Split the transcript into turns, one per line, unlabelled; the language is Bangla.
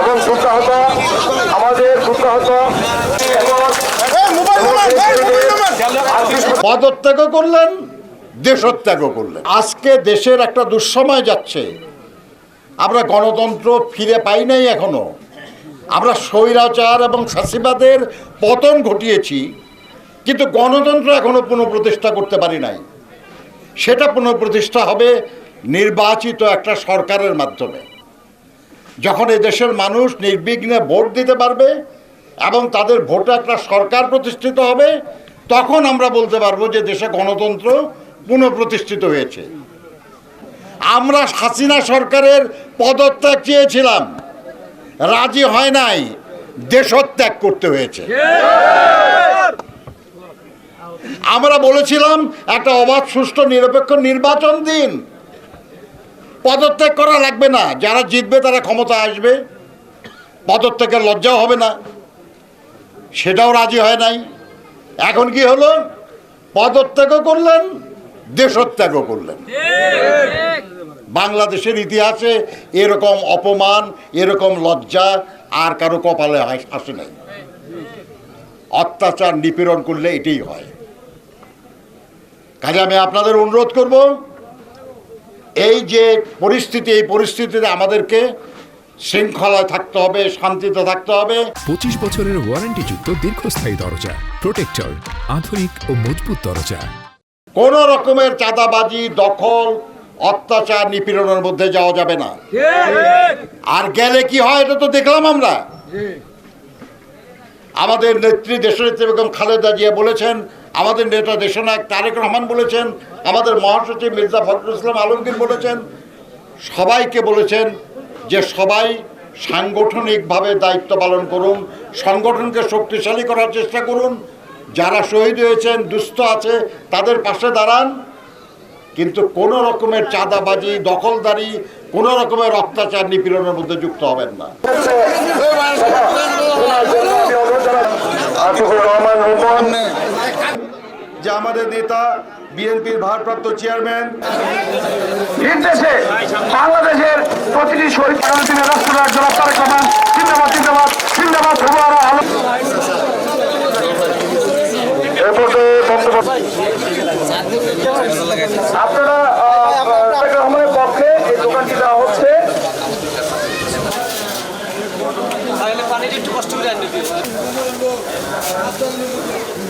এবং দুঃসাহত আমাদের দুঃসাহত
পদত্যাগও করলেন দেশত্যাগও করলেন। আজকে দেশের একটা দুঃসময় যাচ্ছে। আমরা গণতন্ত্র ফিরে পাই নাই এখনও। আমরা স্বৈরাচার এবং ফ্যাসিবাদের পতন ঘটিয়েছি, কিন্তু গণতন্ত্র এখনও পুনঃপ্রতিষ্ঠা করতে পারি নাই। সেটা পুনঃপ্রতিষ্ঠা হবে নির্বাচিত একটা সরকারের মাধ্যমে। যখন দেশের মানুষ নির্বিঘ্নে ভোট দিতে পারবে এবং তাদের ভোটে একটা সরকার প্রতিষ্ঠিত হবে, তখন আমরা বলতে পারব যে দেশে গণতন্ত্র পুনঃপ্রতিষ্ঠিত হয়েছে। আমরা হাসিনা সরকারের পদত্যাগ চেয়েছিলাম। রাজি হয় নাই, দেশত্যাগ করতে হয়েছে। আমরা বলেছিলাম, একটা অবাধ, সুষ্ঠু, নিরপেক্ষ নির্বাচন দিন। পদত্যাগ করা লাগবে না। যারা জিতবে, তারা ক্ষমতা আসবে। পদত্যাগের লজ্জাও হবে না। সেটাও রাজি হয় নাই। এখন কি হলো? পদত্যাগও করলেন, দেশত্যাগও করলেন। বাংলাদেশের ইতিহাসে এরকম অপমান, এরকম লজ্জা আর কারও কপালে আস- নাই। অত্যাচার নিপীড়ন করলে এটাই হয়। কাজে আমি আপনাদের অনুরোধ করব এই যে পরিস্থিতি এই পরিস্থিতিতে আমাদেরকে শৃঙ্খলায় থাকতে হবে শান্তিতে থাকতে হবে।
পঁচিশ বছরের ওয়ারেন্টিযুক্ত দীর্ঘস্থায়ী দরজা প্রোটেক্টর আধুনিক ও মজবুত দরজা।
কোন রকমের চাঁদাবাজি দখল অত্যাচার নিপীড়নের মধ্যে যাওয়া যাবে না। আর গেলে কি হয় এটা তো দেখলাম আমরা। আমাদের নেত্রী দেশনেত্রী বেগম খালেদা জিয়া বলেছেন, আমাদের নেতা দেশনায়ক তারেক রহমান বলেছেন, আমাদের মহাসচিব মির্জা ফখরুল ইসলাম আলমগীর বলেছেন, সবাইকে বলেছেন যে সবাই সাংগঠনিকভাবে দায়িত্ব পালন করুন, সংগঠনকে শক্তিশালী করার চেষ্টা করুন, যারা শহীদ হয়েছেন, দুস্থ আছে, তাদের পাশে দাঁড়ান, কিন্তু কোনো রকমের চাঁদাবাজি, দখলদারি, কোনো রকমের অত্যাচার নিপীড়নের মধ্যে যুক্ত হবেন না
আশিকুর রহমান রূপন
যে আমাদের নেতা বিএনপির ভারপ্রাপ্ত চেয়ারম্যান।
নির্দেশে বাংলাদেশের প্রতিটি শহীদ আগামী রাষ্ট্রনায়ক জনাব তারেক রহমান জিন্দাবাদ জিন্দাবাদ জিন্দাবাদ হুবারা আলম। এ পর্যায়ে বক্তব্য আপনারা আহ, তারেক রহমানের পক্ষে এই দোকানটি দেওয়া হচ্ছে।
পানিটা একটু কষ্ট করে আনবে